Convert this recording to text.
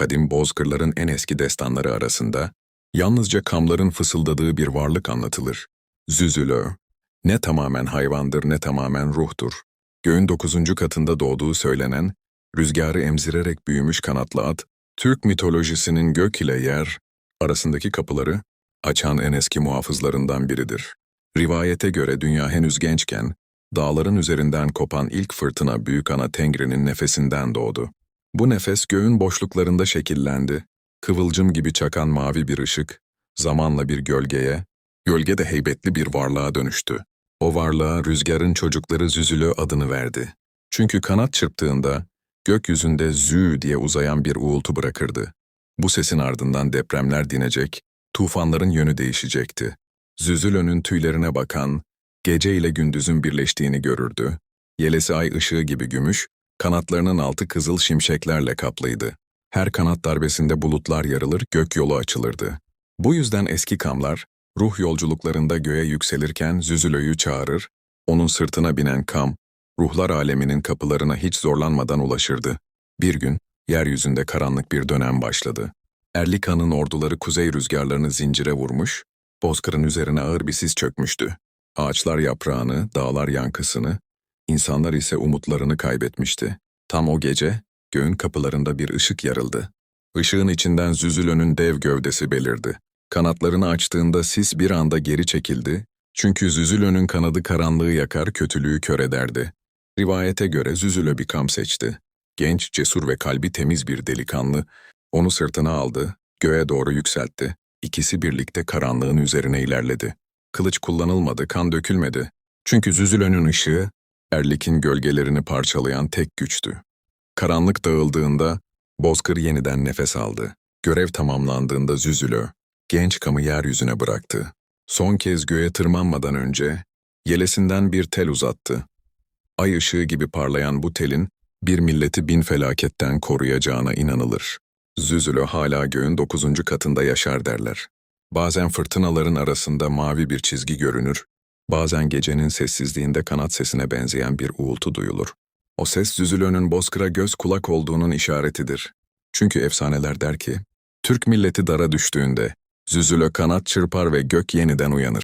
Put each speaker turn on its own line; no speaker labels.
kadim bozkırların en eski destanları arasında, yalnızca kamların fısıldadığı bir varlık anlatılır. Züzülö. Ne tamamen hayvandır ne tamamen ruhtur. Göğün dokuzuncu katında doğduğu söylenen, rüzgarı emzirerek büyümüş kanatlı at, Türk mitolojisinin gök ile yer arasındaki kapıları açan en eski muhafızlarından biridir. Rivayete göre dünya henüz gençken, dağların üzerinden kopan ilk fırtına Büyük Ana Tengri'nin nefesinden doğdu. Bu nefes göğün boşluklarında şekillendi, kıvılcım gibi çakan mavi bir ışık, zamanla bir gölgeye, gölge de heybetli bir varlığa dönüştü. O varlığa rüzgarın çocukları Züzülö adını verdi. Çünkü kanat çırptığında, gökyüzünde zü diye uzayan bir uğultu bırakırdı. Bu sesin ardından depremler dinecek, tufanların yönü değişecekti. Züzülö'nün tüylerine bakan, gece ile gündüzün birleştiğini görürdü. Yelesi ay ışığı gibi gümüş, kanatlarının altı kızıl şimşeklerle kaplıydı. Her kanat darbesinde bulutlar yarılır, gök yolu açılırdı. Bu yüzden eski kamlar, ruh yolculuklarında göğe yükselirken Züzülö'yü çağırır, onun sırtına binen kam, ruhlar aleminin kapılarına hiç zorlanmadan ulaşırdı. Bir gün, yeryüzünde karanlık bir dönem başladı. Erlika'nın orduları kuzey rüzgarlarını zincire vurmuş, bozkırın üzerine ağır bir sis çökmüştü. Ağaçlar yaprağını, dağlar yankısını, insanlar ise umutlarını kaybetmişti. Tam o gece, göğün kapılarında bir ışık yarıldı. Işığın içinden Züzülö'nün dev gövdesi belirdi. Kanatlarını açtığında sis bir anda geri çekildi, çünkü Züzülö'nün kanadı karanlığı yakar, kötülüğü kör ederdi. Rivayete göre Züzülö bir kam seçti. Genç, cesur ve kalbi temiz bir delikanlı, onu sırtına aldı, göğe doğru yükseltti. İkisi birlikte karanlığın üzerine ilerledi. Kılıç kullanılmadı, kan dökülmedi. Çünkü Züzülö'nün ışığı, Erlik'in gölgelerini parçalayan tek güçtü. Karanlık dağıldığında, Bozkır yeniden nefes aldı. Görev tamamlandığında Züzülö, genç kamı yeryüzüne bıraktı. Son kez göğe tırmanmadan önce, yelesinden bir tel uzattı. Ay ışığı gibi parlayan bu telin, bir milleti bin felaketten koruyacağına inanılır. Züzülö hala göğün dokuzuncu katında yaşar derler. Bazen fırtınaların arasında mavi bir çizgi görünür, bazen gecenin sessizliğinde kanat sesine benzeyen bir uğultu duyulur. O ses Züzülö'nün bozkıra göz kulak olduğunun işaretidir. Çünkü efsaneler der ki, Türk milleti dara düştüğünde, Züzülö kanat çırpar ve gök yeniden uyanır.